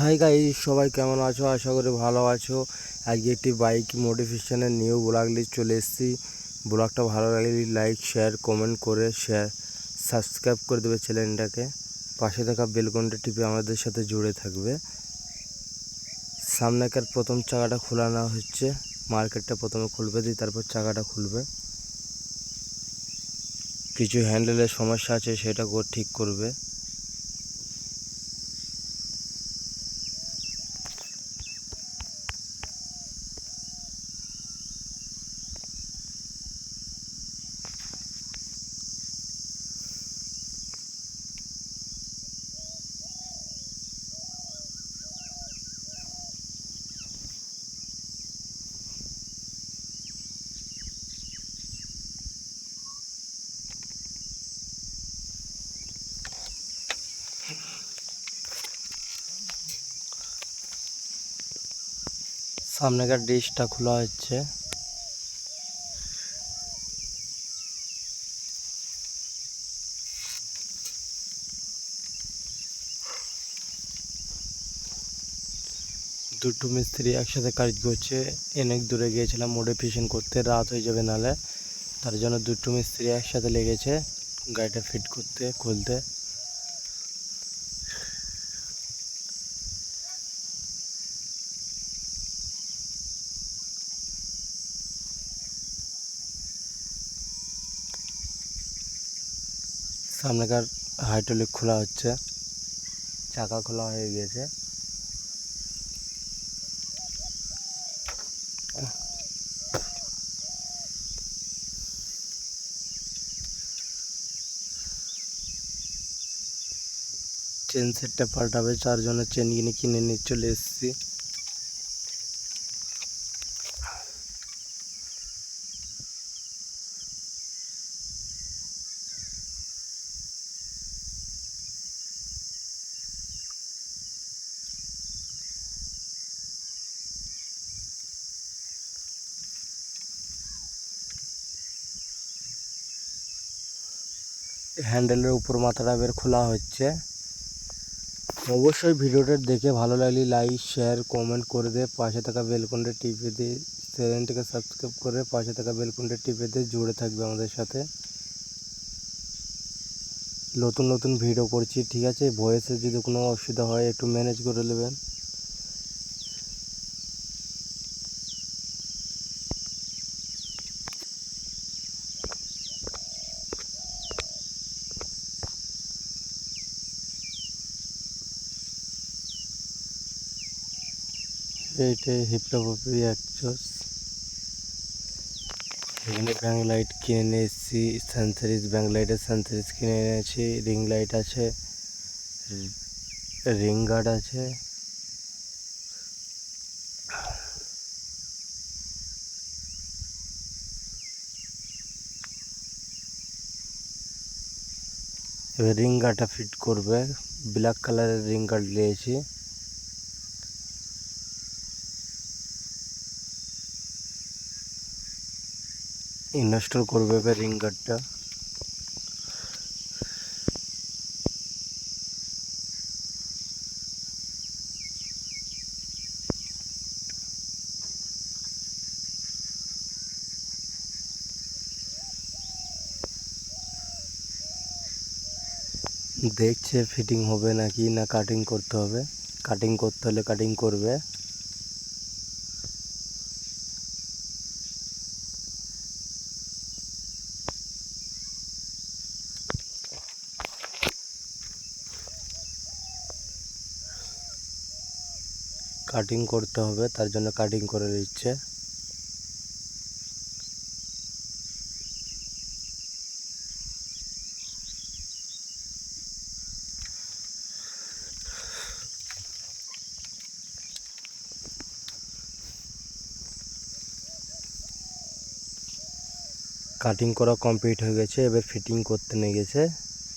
High গাই সবাই কেমন আছো? আশা করি ভালো আছো। আজকে একটি বাইক মডিফিকেশনের নিউ ব্লগ লিস্ট চলে এসেছি। ব্লগটা ভালো লাগলে লাইক শেয়ার কমেন্ট করে শেয়ার সাবস্ক্রাইব করে দেবে চ্যানেলটাকে পাশে থাকা বেলকনটা টিপে আমাদের সাথে জুড়ে থাকবে। সামনেকার প্রথম চাকাটা খোলা নেওয়া হচ্ছে মার্কেটটা প্রথমে খুলবে, দিয়ে তারপর চাকাটা খুলবে। কিছু হ্যান্ডেলের সমস্যা আছে, সেটা ঠিক করবে। সামনেকার ডিশটা খোলা হচ্ছে। দুটো মিস্ত্রি একসাথে কাজ করছে। অনেক দূরে গিয়েছিলাম মডিফিকেশন করতে, রাত হয়ে যাবে নালে। তার জন্য দুটো মিস্ত্রি একসাথে লেগেছে, গাড়িটা ফিট করতে, খুলতে। সামনেকার হাইড্রোলিক খোলা হচ্ছে। চাকা খোলা হয়ে গিয়েছে। চেন সেটটা পাল্টাবে, চারজনের চেন কিনে কিনে নিয়ে চলে এসেছি। হ্যান্ডেলের উপর মাথাটা বের খোলা হচ্ছে। অবশ্যই ভিডিওটা দেখে ভালো লাগলে লাইক শেয়ার কমেন্ট করে দে। পাশে থাকা বেলকনটা টিপে দিয়ে চ্যানেলটিকে সাবস্ক্রাইব করে পাশে থাকা বেলকনটা টিপে দিয়ে জুড়ে থাকবে আমাদের সাথে। নতুন নতুন ভিডিও করছি, ঠিক আছে? ভয়েসে যদি কোনো অসুবিধা হয়, একটু ম্যানেজ করে নেবেন। এইটাই হিপটপি একচোস এখানে ব্যাং লাইট কিনে নিয়ে এসেছি সানসারিজ ব্যাং লাইটের সানসারিজ কিনে এনেছি রিং লাইট আছে রিং গার্ড আছে। এবার রিং গার্ডটা ফিট করবে। ব্ল্যাক কালারের রিং গার্ড নিয়েছি। ইনস্টল করবে এবার রিং গার্ডটা দেখছে ফিটিং হবে নাকি না কাটিং করতে হবে। কাটিং করতে হলে কাটিং করবে। কাটিং করতে হবে, তার জন্য কাটিং করে দিচ্ছে কাটিং করা কমপ্লিট হয়ে গেছে, এবার ফিটিং করতে নিয়ে গেছে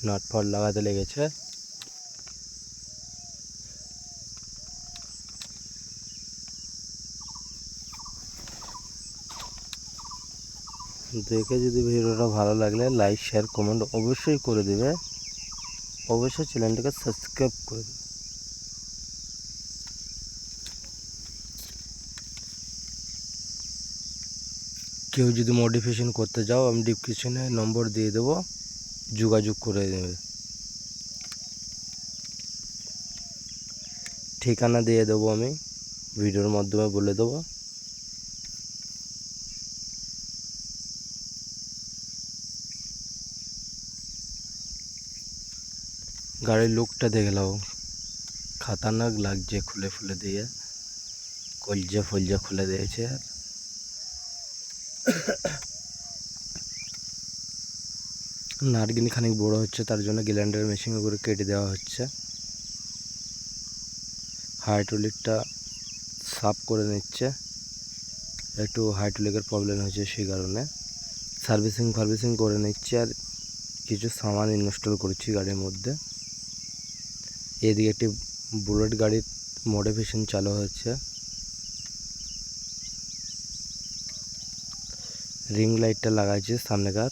নট ফট লাগাতে লেগেছে। দেখে যদি ভিডিওটা ভালো লাগলে লাইক শেয়ার কমেন্ট অবশ্যই করে দেবে। অবশ্যই চ্যানেলটিকে সাবস্ক্রাইব করে দেবে। কেউ যদি মডিফিকেশন করতে যাও আমি ডিসক্রিপশনে নম্বর দিয়ে দেবো। যোগাযোগ করে দেবে ঠিকানা দিয়ে দেবো আমি। ভিডিওর মাধ্যমে বলে দেবো। গাড়ির লুকটা দেখে নাও খাতারনাক লাগছে খুলে ফুলে দিয়ে। কলজা ফলজা খুলে দিয়েছে। আর নার্গিন খানিক বড় হচ্ছে, তার জন্য গ্যালেন্ডার মেশিনে করে কেটে দেওয়া হচ্ছে। হাইড্রোলিকটা সাফ করে নিচ্ছে। একটু হাইড্রোলিকের প্রবলেম হয়েছে সেই কারণে। সার্ভিসিং ফার্ভিসিং করে নিচ্ছে আর কিছু সামান ইনস্টল করছি গাড়ির মধ্যে। এদিকে একটি বুলেট গাড়ির মডিফিকেশন চালু হচ্ছে রিং লাইটটা লাগাইছে সামনেকার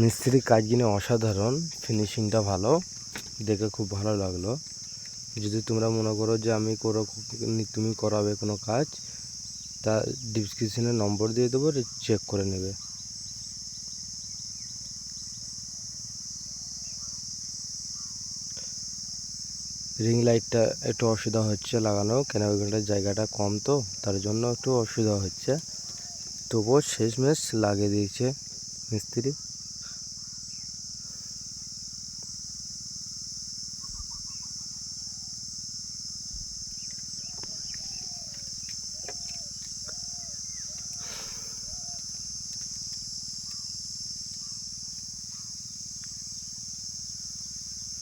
মিস্ত্রির কাজ কিনে অসাধারণ ফিনিশিংটা ভালো, দেখে খুব ভালো লাগল। যদি তোমরা মনে করো যে আমি করো, তুমি করাবে কোনো কাজ, তা ডিসক্রিপশনে নম্বর দিয়ে দেবো চেক করে নেবে। রিং লাইটটা একটু অসুবিধা হচ্ছে লাগানো, কেন ওইখানটার জায়গাটা কম তো, তার জন্য একটু অসুবিধা হচ্ছে। তবুও শেষমেশ লাগিয়ে দিয়েছে মিস্ত্রি।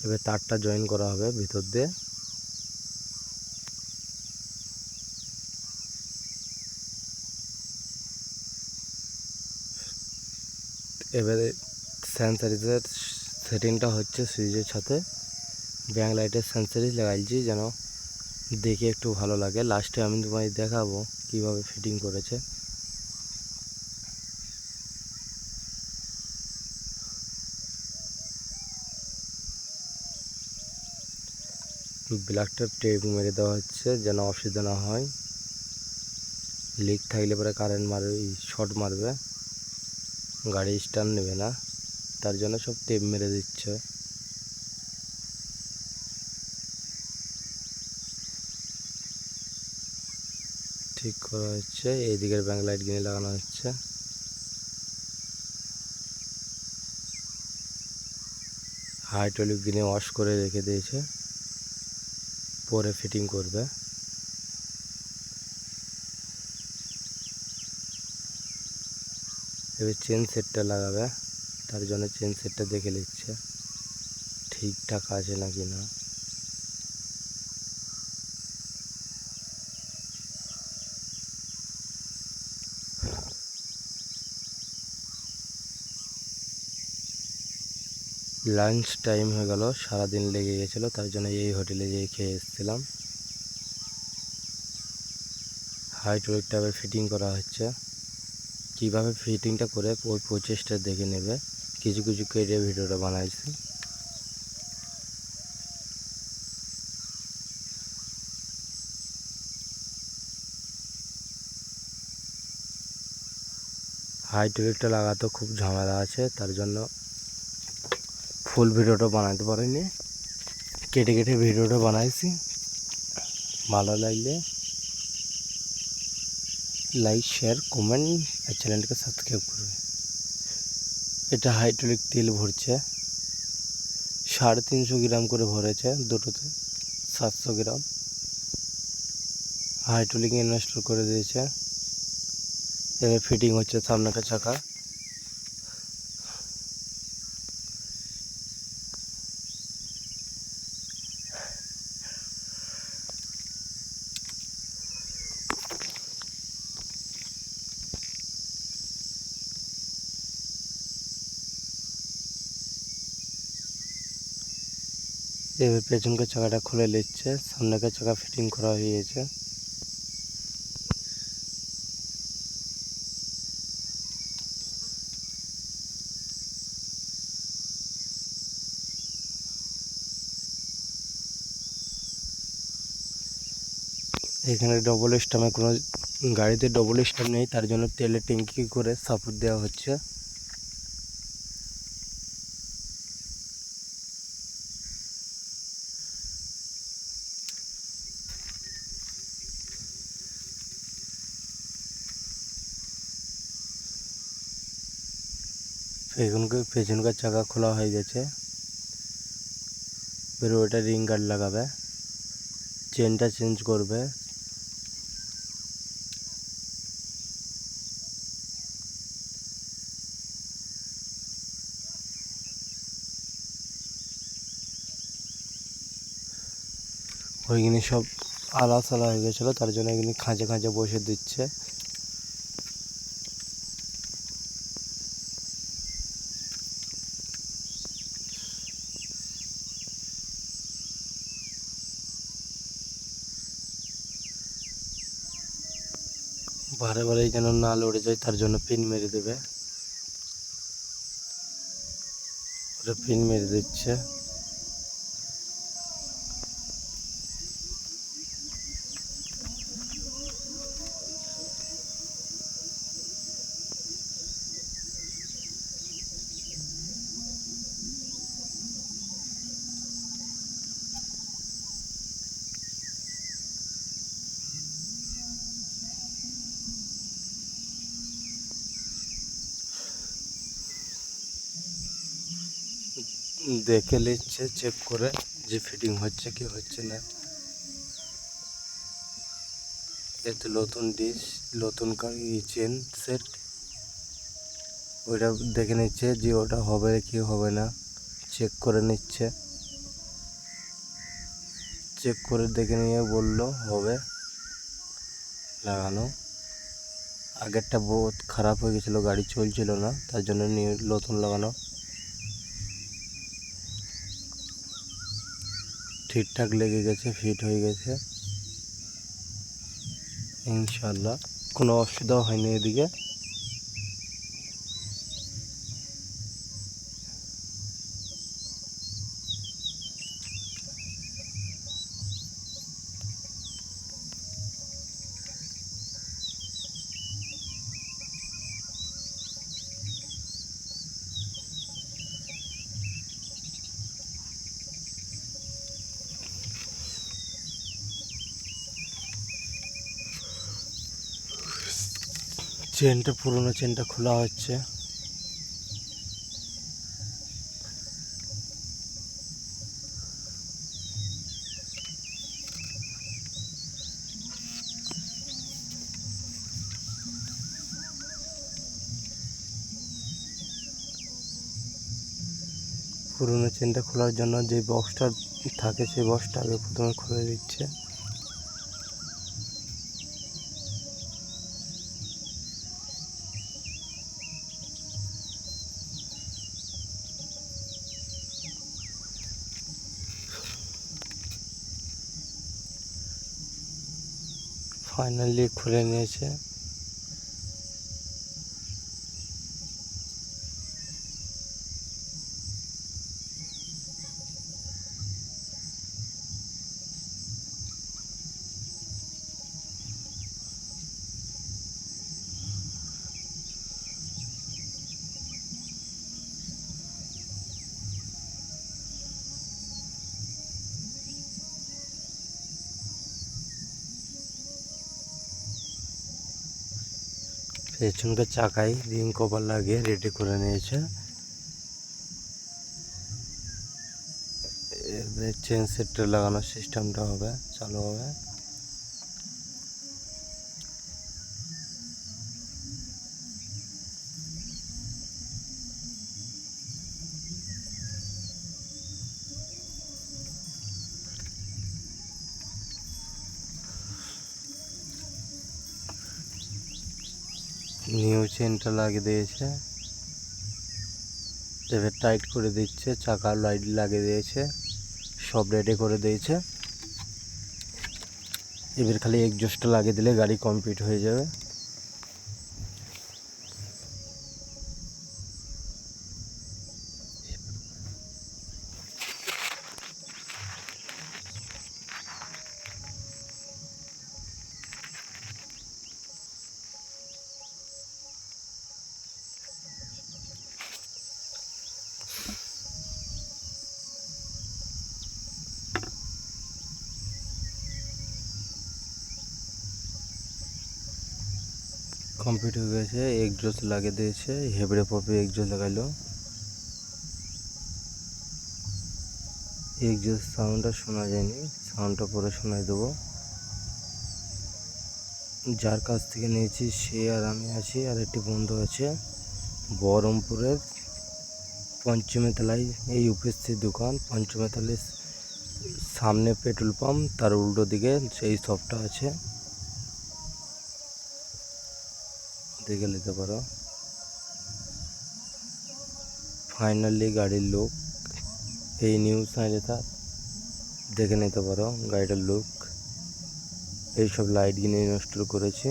এবার তারটা জয়েন করা হবে ভিতর দিয়ে। এবারে সেন্সারিজের সেটিংটা হচ্ছে সুইচের সাথে। ব্যাং লাইটের সেন্সারিজ লাগাইছি যেন দেখে একটু ভালো লাগে। লাস্টে আমি তোমায় দেখাবো কীভাবে ফিটিং করেছে। ব্ল্যাকটা টেপ মেরে দেওয়া হচ্ছে, যেন অসুবিধা না হয়। লিক থাকলে পরে কারেন্ট মারবে শর্ট মারবে। গাড়ি স্টার্ট নেবে না, তার জন্য সব টেপ মেরে দিচ্ছে। ঠিক করা হচ্ছে এইদিকের ব্যাঙ্ক লাইট কিনে লাগানো হচ্ছে। হাইড্রোলিক কিনে ওয়াশ করে রেখে দিয়েছে। পরে ফিটিং করবে। এবার চেন সেটটা লাগাবে, তার জন্য চেন সেটটা দেখে নিচ্ছে, ঠিকঠাক আছে নাকি না। লাঞ্চ টাইম হয়ে গেল, সারাদিন লেগে গেছিল, তার জন্য এই হোটেলে যেয়ে খেয়ে এসেছিলাম। হাইড্রোলিকটা আবার ফিটিং করা হচ্ছে। কীভাবে ফিটিংটা করে ওই প্রচেষ্টা দেখে নেবে। কিছু কিছু কেটে ভিডিওটা বানাইছি। হাইড্রোলিকটা লাগাতে খুব ঝামেলা আছে, তার জন্য ফুল ভিডিওটা বানাতে পারিনি। কেটে কেটে ভিডিওটা বানাইছি। ভালো লাগলে লাইক শেয়ার কমেন্ট আর চ্যানেলটাকে সাবস্ক্রাইব করবে। এটা হাইড্রোলিক তেল ভরছে। সাড়ে তিনশো গ্রাম করে ভরেছে দুটোতে, সাতশো গ্রাম। হাইড্রোলিক ইনস্টল করে দিয়েছে। এবার ফিটিং হচ্ছে সামনেকার চাকা। এভাবে পেছনকার চাকাটা খুলে নিচ্ছে সামনেকার চাকা ফিটিং করা হয়েছে। এখানে ডবল স্টামে কোনো গাড়িতে ডবল স্টাম নেই, তার জন্য তেলের ট্যাঙ্কি করে সাপোর্ট দেওয়া হচ্ছে। পেছনকার পেছনকার চাকা খোলা হয়ে গেছে। এবার ওটা রিং গার্ড লাগাবে। চেনটা চেঞ্জ করবে। ওইখানে সব আলা সালা হয়ে গেছিল, তার জন্য এখানে খাঁচে খাঁচে বসে দিচ্ছে। বারে বারে যেন না লড়ে যায়, তার জন্য পিন মেরে দেবে। ওটা পিন মেরে দিচ্ছে। দেখে নিচ্ছে চেক করে যে ফিটিং হচ্ছে কি হচ্ছে না। এতে নতুন ডিশ নতুন চেন সেট ওইটা দেখে নিচ্ছে যে ওটা হবে কি হবে না। চেক করে নিচ্ছে। চেক করে দেখে নিয়ে বলল, হবে। লাগানো। আগেরটা বহুত খারাপ হয়ে গেছিল, গাড়ি চলছিল না, তার জন্য নিয়ে নতুন লাগানো। ঠিকঠাক লেগে গেছে ফিট হয়ে গেছে। ইনশাল্লাহ কোনো অসুবিধাও হয়নি এদিকে। চেনটা, পুরোনো চেনটা খোলা হচ্ছে। পুরোনো চেনটা খোলার জন্য যে বক্সটা থাকে, সেই বক্সটা আগে প্রথমে খুলে দিচ্ছে। ফাইনালি খুলে নিয়েছে। পেছনকার চাকায় রিং কভার লাগিয়ে রেডি করে নিয়েছে। চেন সেটটা লাগানোর সিস্টেমটা হবে, চালু হবে। নিউ চেনটা লাগিয়ে দিয়েছে। এবার টাইট করে দিচ্ছে, চাকা লাইট লাগিয়ে দিয়েছে, সব রেডি করে দিয়েছে। এবার খালি একজোস্টটা লাগিয়ে দিলে গাড়ি কমপ্লিট হয়ে যাবে। কমপ্লিট হয়ে গেছে এগজোস লাগিয়ে দিয়েছে, হেবড়ে পপে এগজোস লাগাইলো এগজোস সাউন্ডটা শোনা যায়নি সাউন্ডটা পরে শোনাই দেবো। যার কাছ থেকে নিয়েছি, সে আর আমি আছি, আর একটি বন্ধু আছে, বহরমপুরের পঞ্চমী তলায়, এই ইউপিএসসির দোকান, পঞ্চমী তলায় সামনে পেট্রোল পাম্প, তার উল্টো দিকে সেই শপটা আছে। দেখে নিতে পারো। ফাইনালি গাড়ির লুক এই নিউজ লেখা দেখে নিতে পারো গাড়িটার লুক এইসব লাইট কিনে ইনস্টল করেছি।